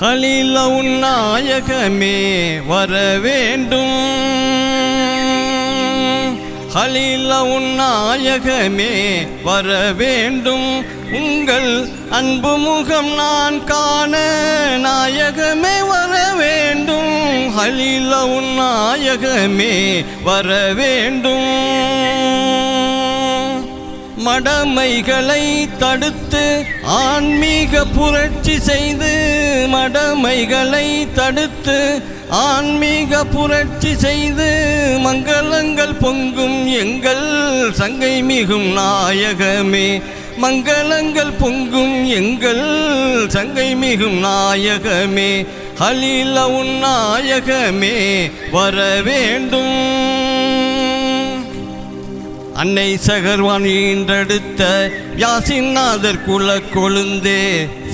ஹலில நாயகமே வர வேண்டும். ஹலில நாயகமே வர வேண்டும். உங்கள் அன்பு முகம் நான் காண நாயகமே வர வேண்டும். ஹலில நாயகமே வர வேண்டும். மடமைகளை தடுத்து ஆன்மீக புரட்சி செய்து மடமைகளை தடுத்து ஆன்மீக புரட்சி செய்து மங்களங்கள் பொங்கும் எங்கள் சங்கை மிகும் நாயகமே. மங்களங்கள் பொங்கும் எங்கள் சங்கை மிகும் நாயகமே. ஹலில உன் நாயகமே வர வேண்டும். அன்னை சகர்வான் ஈன்றெடுத்த யாசிநாதர் குல கொழுந்தே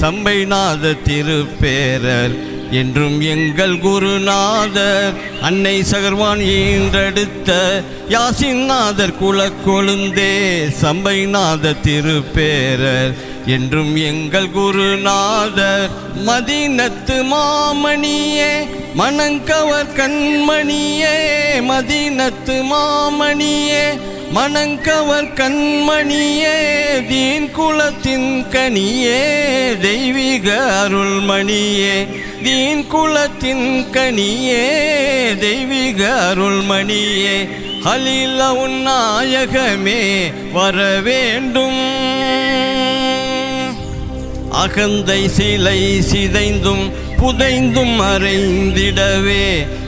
சம்பைநாத திருப்பேரர் என்றும் எங்கள் குருநாதர். அன்னை சகர்வான் ஈன்றெடுத்த யாசிநாதர் குல கொழுந்தே சம்பைநாத திருப்பேரர் என்றும் எங்கள் குருநாதர். மதினத்து மாமணியே மணங்கவர் கண்மணியே மதினத்து மாமணியே மணங்கவர் கண்மணியே தீன் குலத்தின் கனியே தெய்வீக அருள்மணியே. தீன் குலத்தின் கனியே தெய்வீக அருள்மணியே. அலில உன் நாயகமே வர வேண்டும் அகந்தை சிலை சிதைந்தும் புதைந்தும் மறைந்திடவே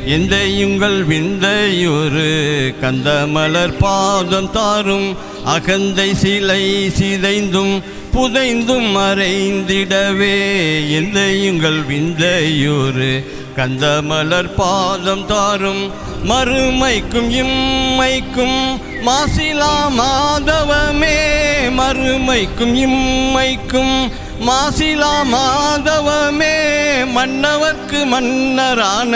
எந்த உங்கள் விந்தையொரு கந்தமலர் பாதம் தாரும். அகந்தை சிலை சிதைந்தும் புதைந்தும் மறைந்திடவே எந்த உங்கள் விந்தையொரு கந்தமலர் பாதம் தாரும். மறுமைக்கும் இம்மைக்கும் மாசிலா மாதவமே. மறுமைக்கும் இம்மைக்கும் மாசிலா மாதவமே மன்னவர்க்கு மன்னரான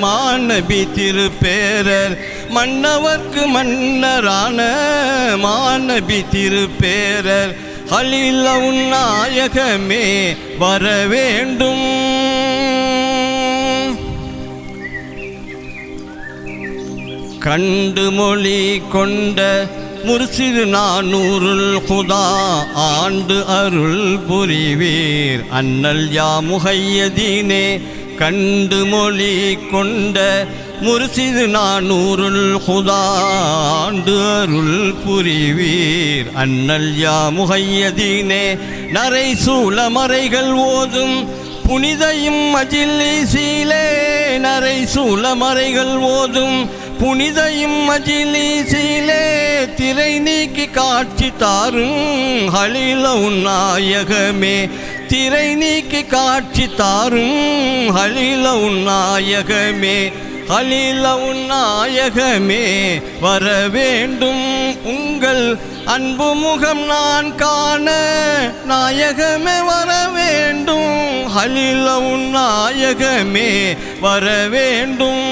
மாநபி திருப்பேரர். மன்னவர்க்கு மன்னரான மாநபி திருப்பேரர். ஹலில உன் நாயகமே வர வேண்டும். கண்டு மொழி கொண்ட முர்சிது நானூருல் குதா. ஆண்டு அருள் புரிவீர். அன்னல் யா முகையதீனே. கண்டு மொழி கொண்ட முர்சிது நானூருல் குதா. ஆண்டு அருள் புரிவீர். அன்னல் யா முகையதீனே. நரை சூழ மறைகள் ஓதும் புனிதையும் மஜிலிசீலே நரை சூழ மறைகள் ஓதும் புனித இம்மஜிலீசிலே திரை நீக்கி காட்சி தாரும் ஹலில உன்னாயகமே திரை நீக்கி காட்சி தாரும் ஹலில உன்னாயகமே ஹலில உன்னாயகமே வர வேண்டும் உங்கள் அன்பு முகம் நான் காண. நாயகமே வர வேண்டும் ஹலில உன்னாயகமே வர வேண்டும்.